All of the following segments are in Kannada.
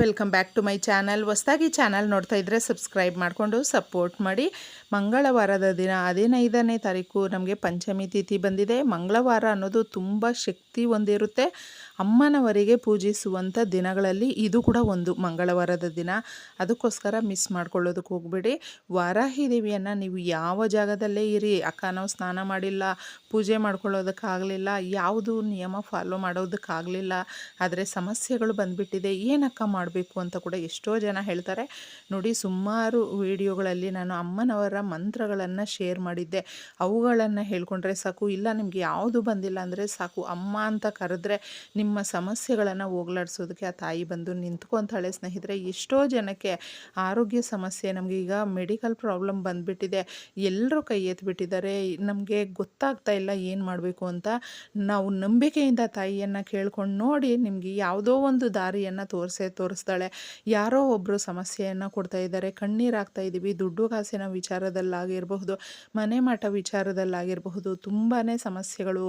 Welcome back to my channel ಹೊಸ್ದಾಗಿ ಚಾನಲ್ ನೋಡ್ತಾ ಇದ್ದರೆ ಸಬ್ಸ್ಕ್ರೈಬ್ ಮಾಡಿಕೊಂಡು ಸಪೋರ್ಟ್ ಮಾಡಿ. ಮಂಗಳವಾರದ ದಿನ ಹದಿನೈದನೇ ತಾರೀಕು ನಮಗೆ ಪಂಚಮಿ ತಿಥಿ ಬಂದಿದೆ. ಮಂಗಳವಾರ ಅನ್ನೋದು ತುಂಬ ಶಕ್ತಿ ಹೊಂದಿರುತ್ತೆ. ಅಮ್ಮನವರಿಗೆ ಪೂಜಿಸುವಂಥ ದಿನಗಳಲ್ಲಿ ಇದು ಕೂಡ ಒಂದು ಮಂಗಳವಾರದ ದಿನ. ಅದಕ್ಕೋಸ್ಕರ ಮಿಸ್ ಮಾಡ್ಕೊಳ್ಳೋದಕ್ಕೆ ಹೋಗ್ಬೇಡಿ. ವಾರಾಹಿ ದೇವಿಯನ್ನು ನೀವು ಯಾವ ಜಾಗದಲ್ಲೇ ಇರಿ, ಅಕ್ಕ ನಾವು ಸ್ನಾನ ಮಾಡಿಲ್ಲ, ಪೂಜೆ ಮಾಡ್ಕೊಳ್ಳೋದಕ್ಕಾಗಲಿಲ್ಲ, ಯಾವುದು ನಿಯಮ ಫಾಲೋ ಮಾಡೋದಕ್ಕಾಗಲಿಲ್ಲ, ಆದರೆ ಸಮಸ್ಯೆಗಳು ಬಂದುಬಿಟ್ಟಿದೆ, ಏನಕ್ಕ ಮಾಡಬೇಕು ಅಂತ ಕೂಡ ಎಷ್ಟೋ ಜನ ಹೇಳ್ತಾರೆ. ನೋಡಿ, ಸುಮಾರು ವಿಡಿಯೋಗಳಲ್ಲಿ ನಾನು ಅಮ್ಮನವರ ಮಂತ್ರಗಳನ್ನು ಶೇರ್ ಮಾಡಿದ್ದೆ. ಅವುಗಳನ್ನು ಹೇಳ್ಕೊಂಡ್ರೆ ಸಾಕು, ಇಲ್ಲ ನಿಮಗೆ ಯಾವುದು ಬಂದಿಲ್ಲ ಅಂದರೆ ಸಾಕು, ಅಮ್ಮ ಅಂತ ಕರೆದ್ರೆ ನಿಮ್ಮ ಸಮಸ್ಯೆಗಳನ್ನು ಹೋಗ್ಲಾಡ್ಸೋದಕ್ಕೆ ಆ ತಾಯಿ ಬಂದು ನಿಂತ್ಕೊತಾಳೆ ಸ್ನೇಹಿತರೆ, ಎಷ್ಟೋ ಜನಕ್ಕೆ ಆರೋಗ್ಯ ಸಮಸ್ಯೆ, ನಮಗೆ ಈಗ ಮೆಡಿಕಲ್ ಪ್ರಾಬ್ಲಮ್ ಬಂದುಬಿಟ್ಟಿದೆ ಎಲ್ಲರೂ ಕೈ ಎತ್ತಿಬಿಟ್ಟಿದ್ದಾರೆ ನಮಗೆ ಗೊತ್ತಾಗ್ತಾ ಇಲ್ಲ ಏನು ಮಾಡಬೇಕು ಅಂತ. ನಾವು ನಂಬಿಕೆಯಿಂದ ತಾಯಿಯನ್ನು ಕೇಳ್ಕೊಂಡು ನೋಡಿ ನಿಮಗೆ ಯಾವುದೋ ಒಂದು ದಾರಿಯನ್ನು ತೋರಿಸೇ ತೋರಿಸ್ತಾಳೆ ಯಾರೋ ಒಬ್ಬರು ಸಮಸ್ಯೆಯನ್ನು ಕೊಡ್ತಾ ಇದ್ದಾರೆ, ಕಣ್ಣೀರಾಗ್ತಾ ಇದ್ದೀವಿ ದುಡ್ಡು ಕಾಸಿನ ವಿಚಾರದಲ್ಲಾಗಿರಬಹುದು, ಮನೆ ಮಾಟ ವಿಚಾರದಲ್ಲಾಗಿರಬಹುದು ತುಂಬಾ ಸಮಸ್ಯೆಗಳು.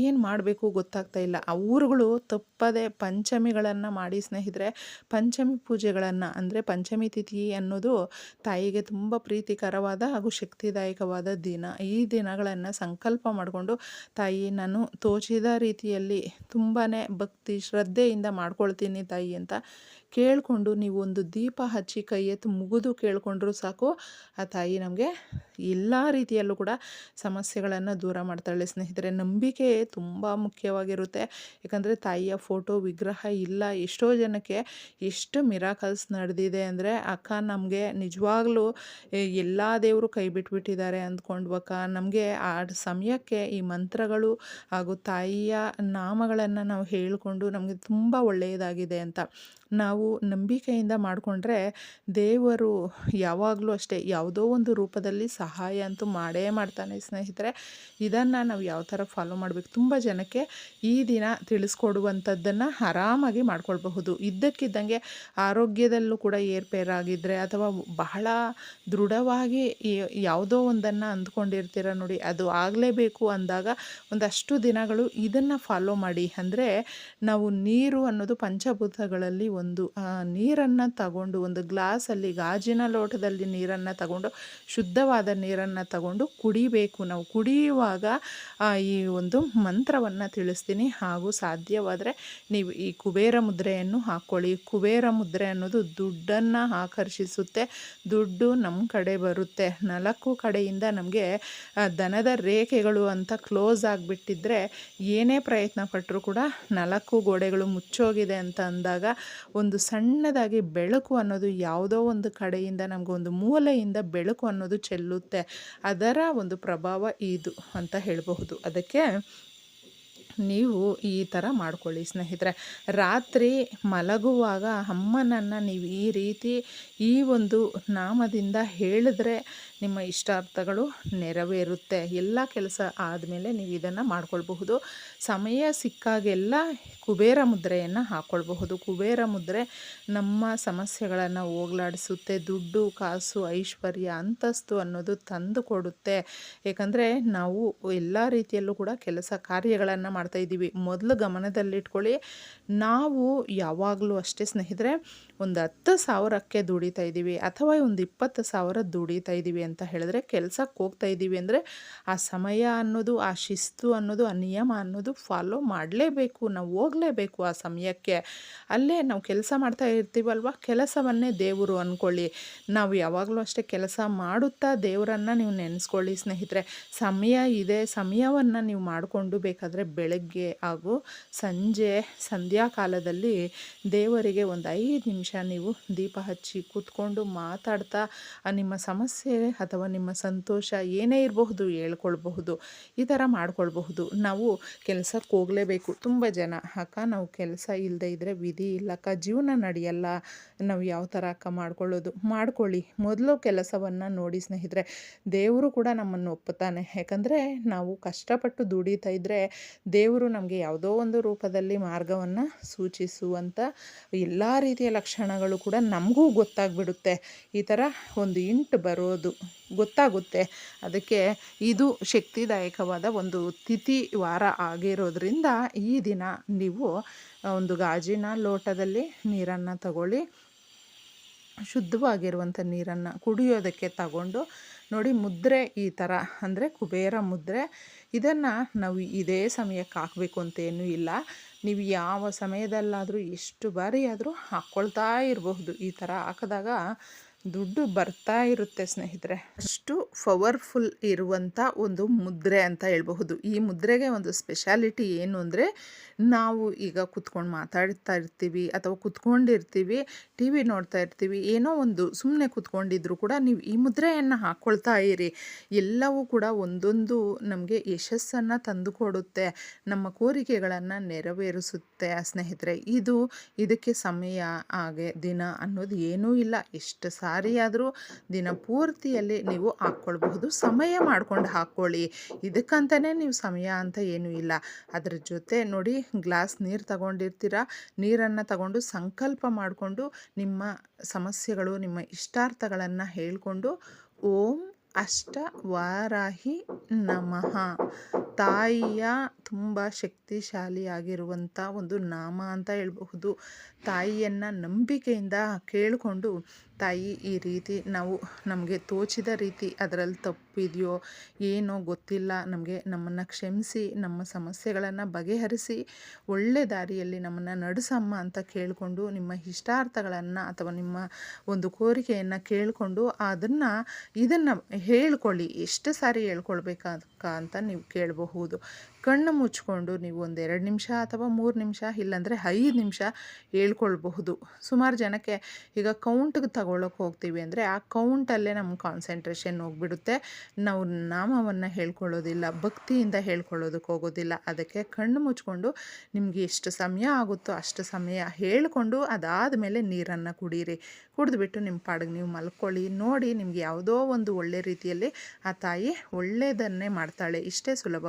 ಏನು ಮಾಡಬೇಕು ಗೊತ್ತಾಗ್ತಾ ಇಲ್ಲ. ಊರುಗಳು ತಪ್ಪದೆ ಪಂಚಮಿಗಳನ್ನು ಮಾಡಿ ಸ್ನೇಹಿತರೆ, ಪಂಚಮಿ ಪೂಜೆಗಳನ್ನು ಅಂದರೆ ಪಂಚಮಿ ತಿಥಿ ಅನ್ನೋದು ತಾಯಿಗೆ ತುಂಬ ಪ್ರೀತಿಕರವಾದ ಹಾಗೂ ಶಕ್ತಿದಾಯಕವಾದ ದಿನ. ಈ ದಿನಗಳನ್ನು ಸಂಕಲ್ಪ ಮಾಡಿಕೊಂಡು ತಾಯಿ, ನಾನು ತೋಚಿದ ರೀತಿಯಲ್ಲಿ ತುಂಬಾ ಭಕ್ತಿ, ಶ್ರದ್ಧೆಯಿಂದ ಮಾಡ್ಕೊಳ್ತೀನಿ ತಾಯಿ ಅಂತ ಕೇಳಿಕೊಂಡು ನೀವು ಒಂದು ದೀಪ ಹಚ್ಚಿ ಕೈ ಎತ್ತಿ ಮುಗಿದು ಕೇಳಿಕೊಂಡ್ರೂ ಸಾಕು. ಆ ತಾಯಿ ನಮಗೆ ಎಲ್ಲ ರೀತಿಯಲ್ಲೂ ಕೂಡ ಸಮಸ್ಯೆಗಳನ್ನು ದೂರ ಮಾಡ್ತಾಳೆ ಸ್ನೇಹಿತರೆ. ನಂಬಿಕೆ ತುಂಬ ಮುಖ್ಯವಾಗಿರುತ್ತೆ. ಯಾಕಂದರೆ ತಾಯಿಯ ಫೋಟೋ ವಿಗ್ರಹ ಇಲ್ಲ. ಎಷ್ಟೋ ಜನಕ್ಕೆ ಎಷ್ಟು ಮಿರಾಕಲ್ಸ್ ನಡೆದಿದೆ ಅಂದರೆ, ಅಕ್ಕ, ನಮಗೆ ನಿಜವಾಗ್ಲೂ ಎಲ್ಲ ದೇವರು ಕೈ ಬಿಟ್ಬಿಟ್ಟಿದ್ದಾರೆ ಅಂದ್ಕೊಂಡ್ವಕ್ಕ ನಮಗೆ ಆ ಸಮಯಕ್ಕೆ ಈ ಮಂತ್ರಗಳು ಹಾಗೂ ತಾಯಿಯ ನಾಮಗಳನ್ನು ನಾವು ಹೇಳಿಕೊಂಡು ನಮಗೆ ತುಂಬ ಒಳ್ಳೆಯದಾಗಿದೆ ಅಂತ ನಾವು ನಂಬಿಕೆಯಿಂದ ಮಾಡಿಕೊಂಡ್ರೆ ದೇವರು ಯಾವಾಗಲೂ ಅಷ್ಟೇ, ಯಾವುದೋ ಒಂದು ರೂಪದಲ್ಲಿ ಸಹಾಯ ಅಂತೂ ಮಾಡೇ ಮಾಡ್ತಾನೆ ಸ್ನೇಹಿತರೆ. ಇದನ್ನು ನಾವು ಯಾವ ಥರ ಫಾಲೋ ಮಾಡಬೇಕು ತುಂಬ ಜನಕ್ಕೆ ಈ ದಿನ ತಿಳಿಸ್ಕೊಡುವಂಥದ್ದನ್ನು ಆರಾಮಾಗಿ ಮಾಡ್ಕೊಳ್ಬಹುದು. ಇದ್ದಕ್ಕಿದ್ದಂಗೆ ಆರೋಗ್ಯದಲ್ಲೂ ಕೂಡ ಏರ್ಪೇರಾಗಿದ್ದರೆ ಅಥವಾ ಬಹಳ ದೃಢವಾಗಿ ಯಾವುದೋ ಒಂದನ್ನು ಅಂದ್ಕೊಂಡಿರ್ತೀರ ನೋಡಿ, ಅದು ಆಗಲೇಬೇಕು ಅಂದಾಗ ಒಂದಷ್ಟು ದಿನಗಳು ಇದನ್ನು ಫಾಲೋ ಮಾಡಿ. ಅಂದರೆ ನಾವು ನೀರು ಅನ್ನೋದು ಪಂಚಭೂತಗಳಲ್ಲಿ ಒಂದು ನೀರನ್ನು ತಗೊಂಡು ಒಂದು ಗ್ಲಾಸಲ್ಲಿ, ಗಾಜಿನ ಲೋಟದಲ್ಲಿ ನೀರನ್ನು ತಗೊಂಡು ಶುದ್ಧವಾದ ನೀರನ್ನು ತಗೊಂಡು ಕುಡಿಬೇಕು. ನಾವು ಕುಡಿಯುವಾಗ ಈ ಒಂದು ಮಂತ್ರವನ್ನು ತಿಳಿಸ್ತೀನಿ. ಹಾಗೂ ಸಾಧ್ಯವಾದರೆ ನೀವು ಈ ಕುಬೇರ ಮುದ್ರೆಯನ್ನು ಹಾಕ್ಕೊಳ್ಳಿ. ಕುಬೇರ ಮುದ್ರೆ ಅನ್ನೋದು ದುಡ್ಡನ್ನು ಆಕರ್ಷಿಸುತ್ತೆ. ದುಡ್ಡು ನಮ್ಮ ಕಡೆ ಬರುತ್ತೆ. ನಾಲ್ಕು ಕಡೆಯಿಂದ ನಮಗೆ ದನದ ರೇಖೆಗಳು ಅಂತ ಕ್ಲೋಸ್ ಆಗಿಬಿಟ್ಟಿದ್ರೆ ಏನೇ ಪ್ರಯತ್ನ ಪಟ್ಟರೂ ಕೂಡ ನಾಲ್ಕು ಗೋಡೆಗಳು ಮುಚ್ಚೋಗಿದೆ ಅಂತ ಅಂದಾಗ ಒಂದು ಸಣ್ಣದಾಗಿ ಬೆಳಕು ಅನ್ನೋದು ಯಾವುದೋ ಒಂದು ಕಡೆಯಿಂದ ನಮಗೊಂದು ಮೂಲೆಯಿಂದ ಬೆಳಕು ಅನ್ನೋದು ಚೆಲ್ಲುತ್ತೆ ಅದರ ಒಂದು ಪ್ರಭಾವ ಇದು ಅಂತ ಹೇಳಬಹುದು. ಅದಕ್ಕೆ ನೀವು ಈ ಥರ ಮಾಡ್ಕೊಳ್ಳಿ ಸ್ನೇಹಿತರೆ. ರಾತ್ರಿ ಮಲಗುವಾಗ ಅಮ್ಮನನ್ನು ನೀವು ಈ ರೀತಿ ಈ ಒಂದು ನಾಮದಿಂದ ಹೇಳಿದ್ರೆ ನಿಮ್ಮ ಇಷ್ಟಾರ್ಥಗಳು ನೆರವೇರುತ್ತೆ. ಎಲ್ಲ ಕೆಲಸ ಆದಮೇಲೆ ನೀವು ಇದನ್ನು ಮಾಡ್ಕೊಳ್ಬಹುದು. ಸಮಯ ಸಿಕ್ಕಾಗೆಲ್ಲ ಕುಬೇರ ಮುದ್ರೆಯನ್ನು ಹಾಕ್ಕೊಳ್ಬಹುದು ಕುಬೇರ ಮುದ್ರೆ ನಮ್ಮ ಸಮಸ್ಯೆಗಳನ್ನು ಹೋಗ್ಲಾಡಿಸುತ್ತೆ. ದುಡ್ಡು, ಕಾಸು, ಐಶ್ವರ್ಯ, ಅಂತಸ್ತು ಅನ್ನೋದು ತಂದು ಕೊಡುತ್ತೆ. ಏಕೆಂದರೆ ನಾವು ಎಲ್ಲ ರೀತಿಯಲ್ಲೂ ಕೂಡ ಕೆಲಸ ಕಾರ್ಯಗಳನ್ನು ಮಾಡ್ತಾಯಿದ್ದೀವಿ ಮೊದಲು ಗಮನದಲ್ಲಿಟ್ಕೊಳ್ಳಿ. ನಾವು ಯಾವಾಗಲೂ ಅಷ್ಟೇ ಸ್ನೇಹಿತರೆ, ಒಂದು ಹತ್ತು ಸಾವಿರಕ್ಕೆ ದುಡಿತಾ ಇದ್ದೀವಿ ಅಥವಾ ಒಂದು ಇಪ್ಪತ್ತು ಸಾವಿರ ದುಡಿತಾ ಇದ್ದೀವಿ ಅಂತ ಹೇಳಿದ್ರೆ ಕೆಲಸಕ್ಕೆ ಹೋಗ್ತಾ ಇದ್ದೀವಿ ಅಂದರೆ ಆ ಸಮಯ ಅನ್ನೋದು, ಆ ಶಿಸ್ತು ಅನ್ನೋದು, ಆ ನಿಯಮ ಅನ್ನೋದು ಫಾಲೋ ಮಾಡಲೇಬೇಕು. ನಾವು ಹೋಗಲೇಬೇಕು ಆ ಸಮಯಕ್ಕೆ. ಅಲ್ಲೇ ನಾವು ಕೆಲಸ ಮಾಡ್ತಾ ಇರ್ತೀವಲ್ವ? ಕೆಲಸವನ್ನೇ ದೇವರು ಅಂದ್ಕೊಳ್ಳಿ ನಾವು ಯಾವಾಗಲೂ ಅಷ್ಟೇ ಕೆಲಸ ಮಾಡುತ್ತಾ ದೇವರನ್ನು ನೀವು ನೆನೆಸ್ಕೊಳ್ಳಿ ಸ್ನೇಹಿತರೆ. ಸಮಯ ಇದೆ. ಸಮಯವನ್ನು ನೀವು ಮಾಡಿಕೊಂಡು ಬೇಕಾದರೆ ಬೆಳಗ್ಗೆ ಹಾಗೂ ಸಂಜೆ ಸಂಧ್ಯಾ ಕಾಲದಲ್ಲಿ ದೇವರಿಗೆ ಒಂದು ಐದು ನಿಮಿಷ ನೀವು ದೀಪ ಹಚ್ಚಿ ಕೂತ್ಕೊಂಡು ಮಾತಾಡ್ತಾ, ನಿಮ್ಮ ಸಮಸ್ಯೆ ಅಥವಾ ನಿಮ್ಮ ಸಂತೋಷ ಏನೇ ಇರಬಹುದು ಹೇಳ್ಕೊಳ್ಬಹುದು, ಈ ಥರ ಮಾಡ್ಕೊಳ್ಬಹುದು. ನಾವು ಕೆಲಸಕ್ಕೆ ಹೋಗಲೇಬೇಕು. ತುಂಬ ಜನ. ಅಕ್ಕ, ನಾವು ಕೆಲಸ ಇಲ್ಲದೆ ಇದ್ದರೆ ವಿಧಿ ಇಲ್ಲಕ್ಕ ಜೀವನ ನಡೆಯಲ್ಲ. ನಾವು ಯಾವ ಥರ ಅಕ್ಕ ಮಾಡ್ಕೊಳ್ಳೋದು? ಮಾಡ್ಕೊಳ್ಳಿ. ಮೊದಲು ಕೆಲಸವನ್ನು ನೋಡಿ ಸ್ನೇಹಿತರೆ, ದೇವರು ಕೂಡ ನಮ್ಮನ್ನು ಒಪ್ಪುತ್ತಾನೆ. ಯಾಕಂದರೆ ನಾವು ಕಷ್ಟಪಟ್ಟು ದುಡಿತಾ ಇದ್ದರೆ ದೇವರು ನಮಗೆ ಯಾವುದೋ ಒಂದು ರೂಪದಲ್ಲಿ ಮಾರ್ಗವನ್ನು ಸೂಚಿಸುವಂಥ ಎಲ್ಲ ರೀತಿಯ ಲಕ್ಷಣಗಳು ಕೂಡ ನಮಗೂ ಗೊತ್ತಾಗ್ಬಿಡುತ್ತೆ. ಈ ಥರ ಒಂದು ಇಂಟು ಬರೋದು ಗೊತ್ತಾಗುತ್ತೆ. ಅದಕ್ಕೆ ಇದು ಶಕ್ತಿದಾಯಕವಾದ ಒಂದು ತಿಥಿ ವಾರ ಆಗಿರೋದ್ರಿಂದ ಈ ದಿನ ನೀವು ಒಂದು ಗಾಜಿನ ಲೋಟದಲ್ಲಿ ನೀರನ್ನು ತಗೊಳ್ಳಿ. ಶುದ್ಧವಾಗಿರುವಂಥ ನೀರನ್ನು ಕುಡಿಯೋದಕ್ಕೆ ತಗೊಂಡು ನೋಡಿ ಮುದ್ರೆ ಈ ಥರ, ಅಂದರೆ ಕುಬೇರ ಮುದ್ರೆ. ಇದನ್ನು ನಾವು ಇದೇ ಸಮಯಕ್ಕೆ ಹಾಕಬೇಕು ಅಂತೇನೂ ಇಲ್ಲ. ನೀವು ಯಾವ ಸಮಯದಲ್ಲಾದರೂ ಎಷ್ಟು ಬಾರಿ ಆದರೂ ಹಾಕ್ಕೊಳ್ತಾ ಇರಬಹುದು ಈ ಥರ ಹಾಕಿದಾಗ ದುಡ್ಡು ಬರ್ತಾ ಇರುತ್ತೆ ಸ್ನೇಹಿತರೆ. ಅಷ್ಟು ಪವರ್ಫುಲ್ ಇರುವಂಥ ಒಂದು ಮುದ್ರೆ ಅಂತ ಹೇಳಬಹುದು. ಈ ಮುದ್ರೆಗೆ ಒಂದು ಸ್ಪೆಷಾಲಿಟಿ ಏನು ಅಂದರೆ, ನಾವು ಈಗ ಕುತ್ಕೊಂಡು ಮಾತಾಡ್ತಾ ಇರ್ತೀವಿ ಅಥವಾ ಕುತ್ಕೊಂಡಿರ್ತೀವಿ, ಟಿ ವಿ ನೋಡ್ತಾ ಇರ್ತೀವಿ, ಏನೋ ಒಂದು ಸುಮ್ಮನೆ ಕುತ್ಕೊಂಡಿದ್ರು ಕೂಡ ನೀವು ಈ ಮುದ್ರೆಯನ್ನು ಹಾಕ್ಕೊಳ್ತಾ ಇರಿ. ಎಲ್ಲವೂ ಕೂಡ ಒಂದೊಂದು ನಮಗೆ ಯಶಸ್ಸನ್ನು ತಂದುಕೊಡುತ್ತೆ, ನಮ್ಮ ಕೋರಿಕೆಗಳನ್ನು ನೆರವೇರಿಸುತ್ತೆ ಸ್ನೇಹಿತರೆ. ಇದು ಇದಕ್ಕೆ ಸಮಯ, ಹಾಗೆ ದಿನ ಅನ್ನೋದು ಏನೂ ಇಲ್ಲ. ಎಷ್ಟು ಸಾರಿ ಆದರೂ ದಿನ ಪೂರ್ತಿಯಲ್ಲಿ ನೀವು ಹಾಕ್ಕೊಳ್ಬಹುದು. ಸಮಯ ಮಾಡ್ಕೊಂಡು ಹಾಕ್ಕೊಳ್ಳಿ. ಇದಕ್ಕಂತಲೇ ನೀವು ಸಮಯ ಅಂತ ಏನೂ ಇಲ್ಲ. ಅದ್ರ ಜೊತೆ ನೋಡಿ, ಗ್ಲಾಸ್ ನೀರು ತಗೊಂಡಿರ್ತೀರ? ನೀರನ್ನು ತಗೊಂಡು ಸಂಕಲ್ಪ ಮಾಡಿಕೊಂಡು ನಿಮ್ಮ ಸಮಸ್ಯೆಗಳು, ನಿಮ್ಮ ಇಷ್ಟಾರ್ಥಗಳನ್ನು ಹೇಳಿಕೊಂಡು, ಓಂ ಅಷ್ಟ ವಾರಾಹಿ ನಮಃ. ತಾಯಿಯ ತುಂಬ ಶಕ್ತಿಶಾಲಿಯಾಗಿರುವಂಥ ಒಂದು ನಾಮ ಅಂತ ಹೇಳಬಹುದು. ತಾಯಿಯನ್ನು ನಂಬಿಕೆಯಿಂದ ಕೇಳಿಕೊಂಡು ತಾಯಿ ಈ ರೀತಿ ನಾವು ನಮಗೆ ತೋಚಿದ ರೀತಿ ಅದರಲ್ಲಿ ತಪ್ಪಿದೆಯೋ ಏನೋ ಗೊತ್ತಿಲ್ಲ, ನಮಗೆ ನಮ್ಮನ್ನು ಕ್ಷಮಿಸಿ, ನಮ್ಮ ಸಮಸ್ಯೆಗಳನ್ನು ಬಗೆಹರಿಸಿ, ಒಳ್ಳೆ ದಾರಿಯಲ್ಲಿ ನಮ್ಮನ್ನು ನಡೆಸಮ್ಮ ಅಂತ ಕೇಳಿಕೊಂಡು, ನಿಮ್ಮ ಇಷ್ಟಾರ್ಥಗಳನ್ನು ಅಥವಾ ನಿಮ್ಮ ಒಂದು ಕೋರಿಕೆಯನ್ನು ಕೇಳಿಕೊಂಡು ಅದನ್ನು, ಇದನ್ನು ಹೇಳ್ಕೊಳ್ಳಿ. ಎಷ್ಟು ಸಾರಿ ಹೇಳ್ಕೊಳ್ಬೇಕಾದ ಅಂತ ನೀವು ಕೇಳಬಹುದು. ಕಣ್ಣು ಮುಚ್ಕೊಂಡು ನೀವು ಒಂದು ಎರಡು ನಿಮಿಷ ಅಥವಾ ಮೂರು ನಿಮಿಷ, ಇಲ್ಲಾಂದರೆ ಐದು ನಿಮಿಷ ಹೇಳ್ಕೊಳ್ಬಹುದು. ಸುಮಾರು ಜನಕ್ಕೆ ಈಗ ಕೌಂಟ್ಗೆ ತಗೊಳ್ಳೋಕೆ ಹೋಗ್ತೀವಿ ಅಂದರೆ ಆ ಕೌಂಟಲ್ಲೇ ನಮ್ಮ ಕಾನ್ಸಂಟ್ರೇಷನ್ ಹೋಗ್ಬಿಡುತ್ತೆ. ನಾವು ನಾಮವನ್ನು ಹೇಳ್ಕೊಳ್ಳೋದಿಲ್ಲ, ಭಕ್ತಿಯಿಂದ ಹೇಳ್ಕೊಳ್ಳೋದಕ್ಕೆ ಹೋಗೋದಿಲ್ಲ. ಅದಕ್ಕೆ ಕಣ್ಣು ಮುಚ್ಕೊಂಡು ನಿಮಗೆ ಎಷ್ಟು ಸಮಯ ಆಗುತ್ತೋ ಅಷ್ಟು ಸಮಯ ಹೇಳಿಕೊಂಡು ಅದಾದ ಮೇಲೆ ನೀರನ್ನು ಕುಡೀರಿ. ಕುಡಿದ್ಬಿಟ್ಟು ನಿಮ್ಮ ಪಾಡಿಗೆ ನೀವು ಮಲ್ಕೊಳ್ಳಿ. ನೋಡಿ ನಿಮ್ಗೆ ಯಾವುದೋ ಒಂದು ಒಳ್ಳೆ ರೀತಿಯಲ್ಲಿ ಆ ತಾಯಿ ಒಳ್ಳೆಯದನ್ನೇ ಮಾಡ್ತಾಳೆ. ಇಷ್ಟೇ ಸುಲಭ